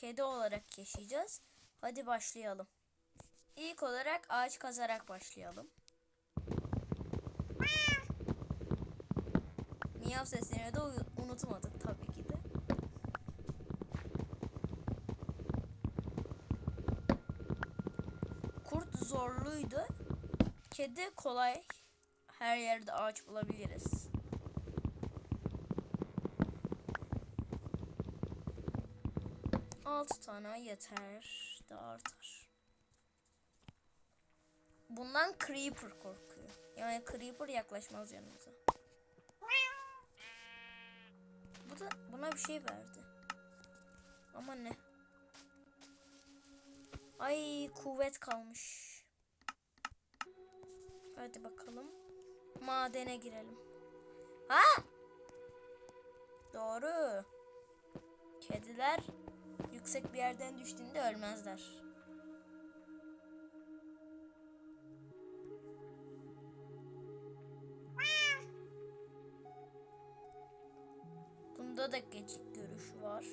kedi olarak yaşayacağız. Hadi başlayalım. İlk olarak ağaç kazarak başlayalım. Miyav sesini de unutmadık tabii ki de. Kurt zorluydu. Kedi kolay. Her yerde ağaç bulabiliriz. Altı tane yeter. De artar. Bundan Creeper korkuyor. Yani Creeper yaklaşmaz yanımıza. Bu da buna bir şey verdi. Ama ne? Ay kuvvet kalmış. Hadi bakalım. Madene girelim. Ha! Doğru. Kediler yüksek bir yerden düştüğünde ölmezler. Bunda da gecik görüş var.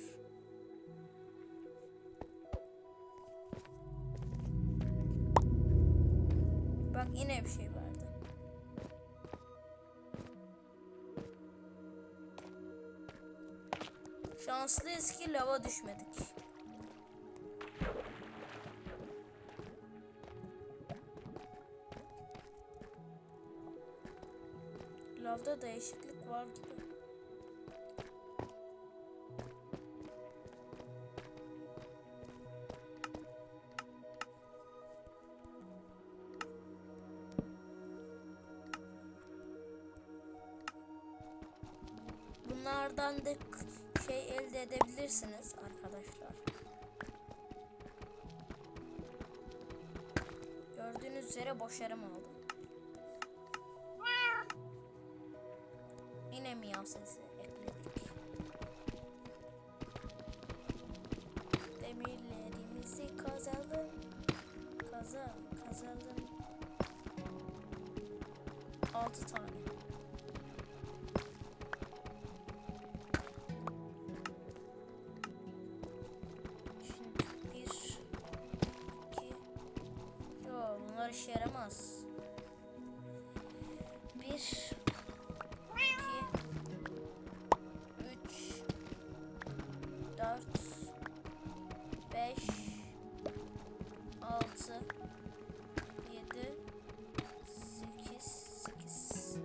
Bak yine bir şey verdi. Şanslıyız ki lava düşmedik. Lavda değişiklik var gibi. Bunlardan da şey elde edebilirsiniz arkadaşlar. Gördüğünüz üzere boş yarım aldım. Miyav sesi ekledik. Demirlerimizi kazalım. Kaza, kazalım. Altı tane. Şimdi bir, iki, yo bunlar işe yaramaz. 5 6 7 8 8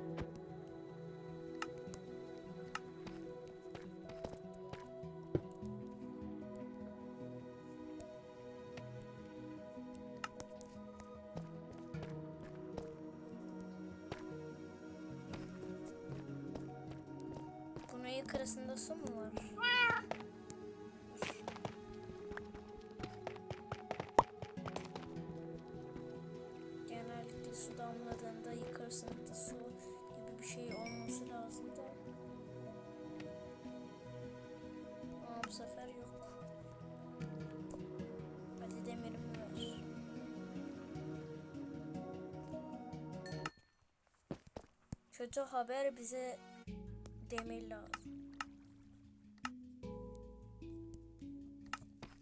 Bunun yukarısında su mu var? Kötü haber bize demir lazım.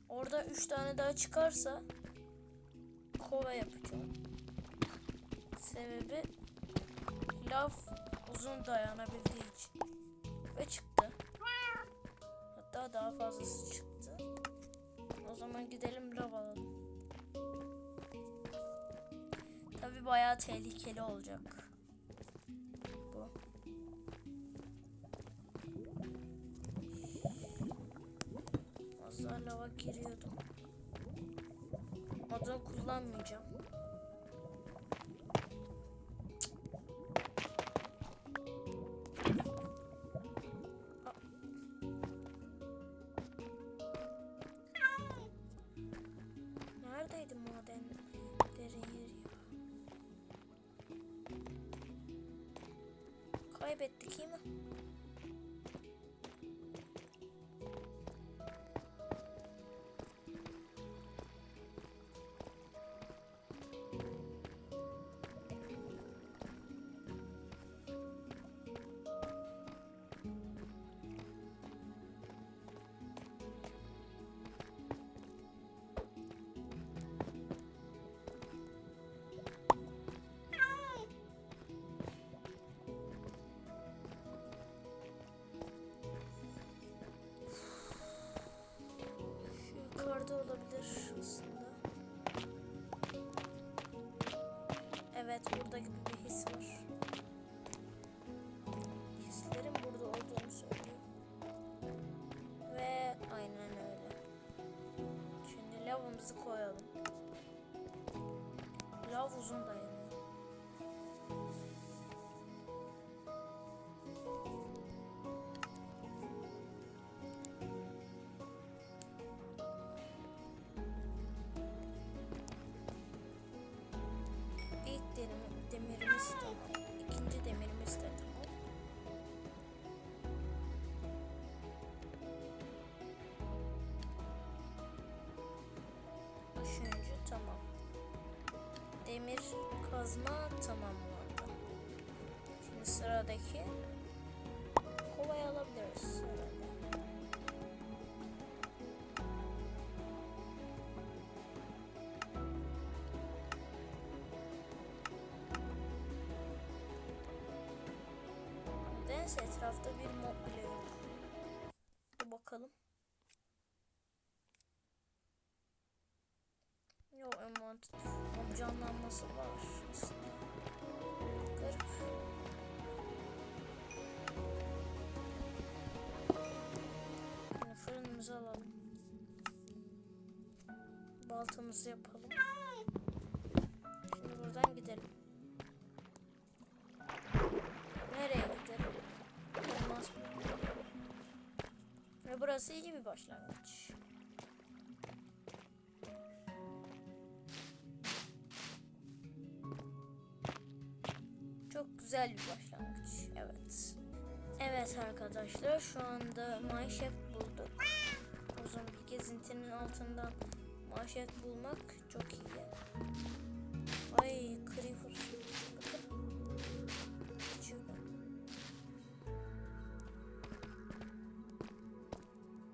Orada üç tane daha çıkarsa kova yapacağım. Sebebi laf uzun dayanabildiği için. Ve çıktı. Hatta daha fazlası çıktı. O zaman gidelim lav alalım. Tabi bayağı tehlikeli olacak. Lava giriyordum. Odun kullanmayacağım. Neredeydi maden yer ya? Kaybettik iyi mi? Şimdi lavımızı koyalım. Lav uzun dayanıyor. Demir kazma tamamlandı. Şimdi sıradaki kovayı alabiliriz herhalde. Nedense etrafta bir mob bile yok. Mob canlanması var aslında. Garip. Şimdi fırınımızı alalım. Baltamızı yapalım. Şimdi buradan gidelim. Nereye gidelim? Mı? Ve burası iyi bir başlangıç. Güzel bir başlangıç. Evet. Evet arkadaşlar şu anda manşet bulduk. Uzun bir gezintinin altından manşet bulmak çok iyi. Ay creeper. Bakın.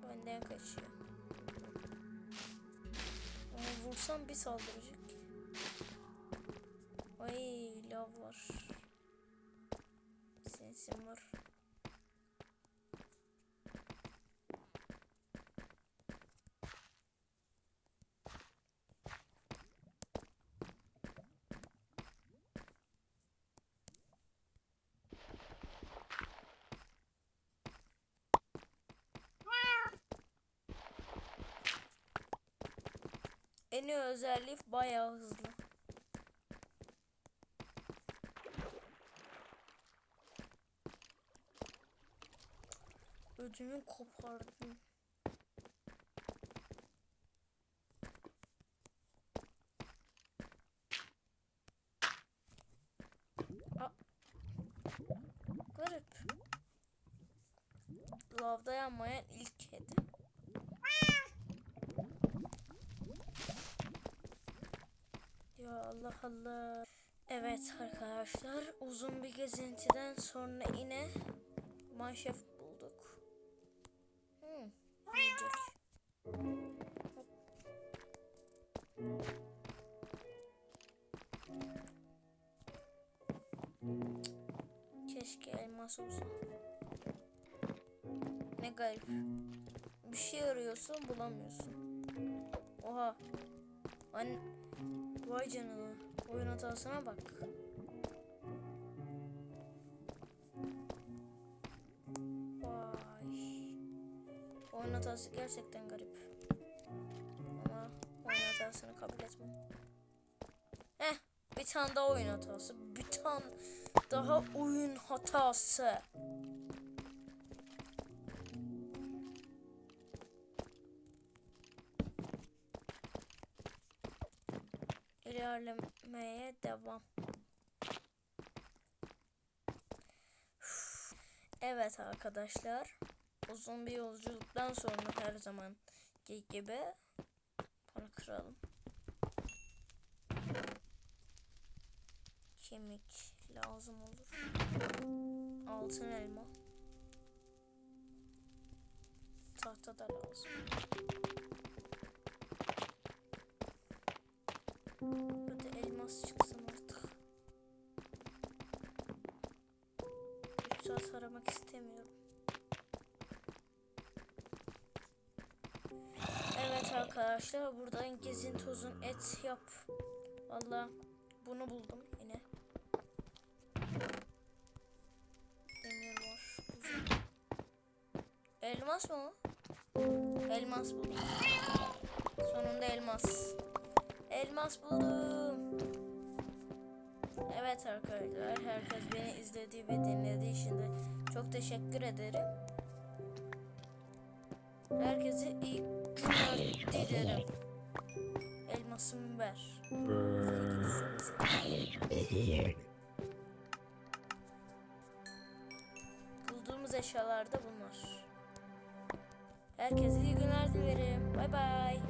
Benden. Kaçıyor. Ama vursam bir saldıracak. Ay lav var. Sensim var. En iyi özelliği bayağı hızlı. Ödümü kopardım. Aa. Garip. Lavda yanmayan ilk kedi. Ya Allah Allah. Evet arkadaşlar uzun bir gezintiden sonra yine manşef yiyecek. Keşke elmas olsa. Ne garip. Bir şey arıyorsun bulamıyorsun. Oha. An Vay canına. Oyun hatasına bak. Oyun hatası gerçekten garip. Ama oyun hatasını kabul etmem. Heh, bir tane daha oyun hatası. Bir tane daha oyun hatası. ilerlemeye devam. Evet arkadaşlar. Uzun bir yolculuktan sonra her zaman gibi para kıralım. Kemik lazım olur. Altın elma. Tahta da lazım. Hadi elmas çıksın artık. 3 saat aramak arkadaşlar buradan gezin tozun et yap. Valla bunu buldum yine. Demir var. Elmas mı? Elmas buldum. Sonunda elmas. Elmas buldum. Evet arkadaşlar herkes beni izlediği ve dinlediği için de çok teşekkür ederim. Herkese iyi dilerim. Elmasımı ver. Bulduğumuz eşyalar da bunlar. Herkese iyi günler dilerim. Bay bay.